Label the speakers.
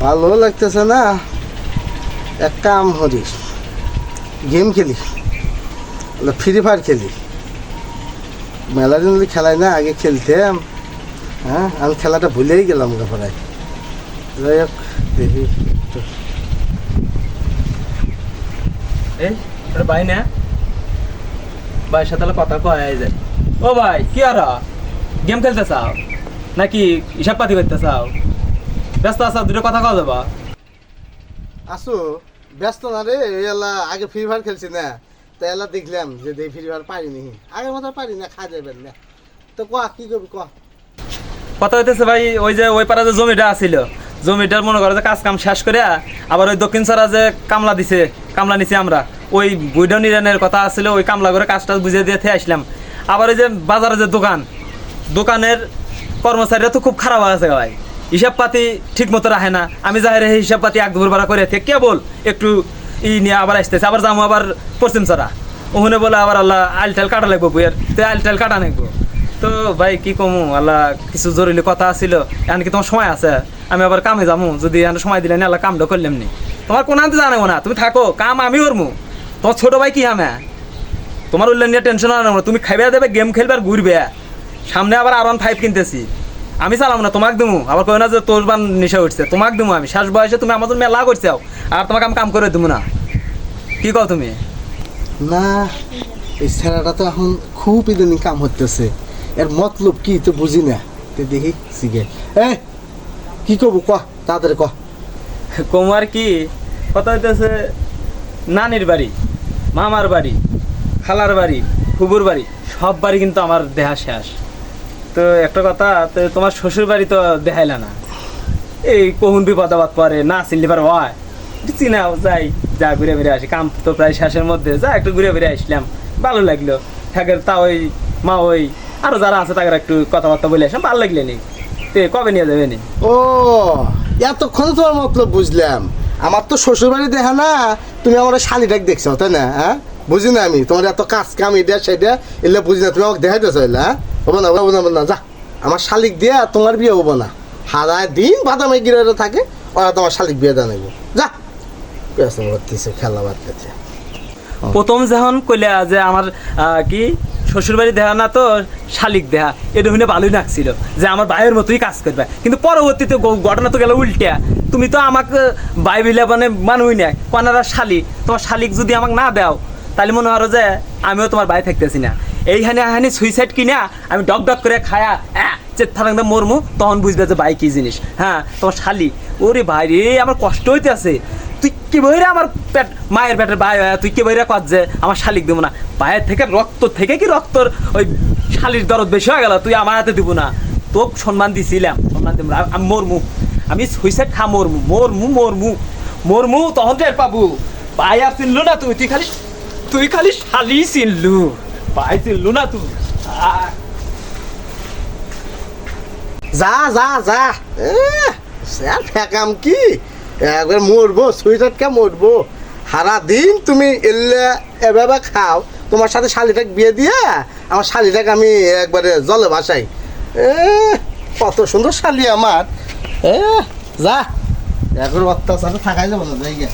Speaker 1: ভালো লাগতেছে না। এক কাম করি। গেম খেলি। ফ্রি ফায়ার খেলি। মেলা দিন খেলাই না, আগে খেলতাম। হ্যাঁ আমি খেলাটা ভুলেই গেলাম গা প্রায়। যাই হোক, দেখি।
Speaker 2: ভাই না? ভাইয়ের সাথে কথা কয় যায় ও ভাই, কি আর? গেম খেলতে চাও? নাকি হিসাব পাতি করতে চাও? ব্যস্ত আছো দুটো কথা কওয়া যাবা
Speaker 1: আসো ব্যস্ত না রে এলা আগে ফ্রি ফায়ার খেলছি না। তো এলা দেখলাম যে এই ফ্রি ফায়ার পারিনি আগের মতো পারি না খা যাবেন না। তো ক কি করবি ক?
Speaker 2: কথা হইতেছে ভাই ওই যে ওই পাড়া যে জমিটা আছিল জমিটার মনে করো যে কাজ কাম শেষ করে আবার ওই দক্ষিণ সারা যে কামলা দিছে কামলা নিছি আমরা ওই বুইডা নিরানের কথা আছিল ওই কামলা করে কাজটা বুঝিয়ে দিয়ে থেকে আসলাম। আবার ওই যে বাজারে যে দোকান দোকানের কর্মচারীরা তো খুব খারাপ আছে ভাই। হিসাব পাতি ঠিক মতো রাখে না। আমি যাই রে হিসাব পাতি এক দুপুর ভাড়া করে থেকে কেবল একটু ই নিয়ে আবার আসতেছে। আবার যাব আবার পশ্চিম সারা ওখানে বলে আবার আল্লাহ আল টাইল কাটা লাগবো বইয়ের। তো আল টাইল কাটা নাকবো তো ভাই, কি কমু? আল্লাহ কিছু জরুরি কথা আছিল। এখন কি তোমার সময় আছে? আমি আবার কামে যাব যদি এখন সময় দিলে আল্লাহ কামটা করলাম নি। তোমার কোন আনতে জানাব না। তুমি থাকো, কাম আমি করব তোমার ছোট ভাই কি হামে তোমার উল্লেখ নিয়ে টেনশন আনো না। তুমি খাইবে দেবে গেম খেলবে আর ঘুরবে। সামনে আবার আর ওয়ান ফাইভ কিনতেছি। আমি চালাম না তোমাকে দিমু। আবার কই না যে তোর বান নেশা উঠছে তোমাকে দিমু আমি। শেষ বয়সে তুমি আমাদের মেলা করছাও আর তোমাকে আমি কাম করে দিমু না। কি কও তুমি?
Speaker 1: না এই ছেলেটা তো এখন খুব ইদানিং কাম হতেছে এর মতলব কি তো বুঝি না। তো দেখি সিগে। এ কি করব ক তাড়াতাড়ি ক।
Speaker 2: কুমার কি কথা হইতেছে নানির বাড়ি মামার বাড়ি খালার বাড়ি ফুবুর বাড়ি সব বাড়ি কিন্তু আমার দেহা শেষ। তো একটা কথা, তো তোমার শ্বশুর বাড়ি তো দেখাইলা না। এই কহুন বিপদ আপদ পরে না চিনলে পার হয়। চিনাও, যাই, যা ঘুরে ফিরে আসি। কাম তো প্রায় শেষের মধ্যে, যা একটু ঘুরে ফিরে আসলাম। ভালো লাগল। থাকের তা ওই, মা ওই, আরও যারা আছে তাদের একটু কথাবার্তা বলে আসলাম, ভালো লাগলে নি। তে কবে নিয়ে যাবে নি?
Speaker 1: ও, এতক্ষণ তোমার মতলব বুঝলাম। আমার তো শ্বশুর বাড়ি দেখা না, তুমি আমার শালিটাকে দেখছ, তাই না? হ্যাঁ? বুঝি না আমি, তোমার এত কাজ কাম, এটা সেটা, এলে বুঝি না, তুমি আমাকে দেখাইতেছো হ্যাঁ? আমার শালিক দিয়ে তোমার বিয়ে হব না। হারা দিন বাদামে গিরে থাকে, ওরা তোমার শালিক বিয়ে নেব। যা। খেলা বাদ
Speaker 2: প্রথম যখন কইলা যে আমার কি শ্বশুরবাড়ি দেহা না তো শালিক দেহা, এটা শুনে ভালোই লাগছিল যে আমার ভাইয়ের মতোই কাজ করবে। কিন্তু পরবর্তীতে ঘটনা তো গেল উল্টা তুমি তো আমাকে, ভাই বিলে মানে মানুই না কোনারা শালিক, তোমার শালিক যদি আমাকে না দাও তাহলে মনে হয় যে আমিও তোমার ভাই থাকতেছি না। এইখানে হানি সুইসাইড কিনা, আমি ডক ডক করে খায়া চেত থাকতে মরমু, তখন বুঝবে যে ভাই কি জিনিস। হ্যাঁ তোমার শালি। ওরে ভাই রে, আমার কষ্ট হইতে আছে তুই কি বইরে আমার পেট, মায়ের পেটের ভাই তুই কি বইরে কর যে আমার শালিক দেবো না? ভাইয়ের থেকে রক্ত, থেকে কি রক্তর ওই শালির দরদ বেশি হয়ে গেল? তুই আমার হাতে দিব না। তোকে সম্মান দিছিলাম। সম্মান দিব। আমি মরমু। আমি সুইসাইড খা মরমু। মরমু মরমু। মরমু, তখন টের পাবো। ভাই আর চিনলু না তুই। তুই খালি তুই খালি শালি চিনলু। ভাই চিনলু না
Speaker 1: যা যা যা। স্যার ফেকাম কি? একবার মরবো সুইটারকে মরবো। সারা দিন তুমি এলে, এভাবে খাও। তোমার সাথে শালিটাকে বিয়ে দিয়ে আমার শালিটাকে আমি একবারে জলে ভাসাই। কত সুন্দর শালি আমার। এ, যা। একবার অত্যাচারে থাকাই যাব না জায়গা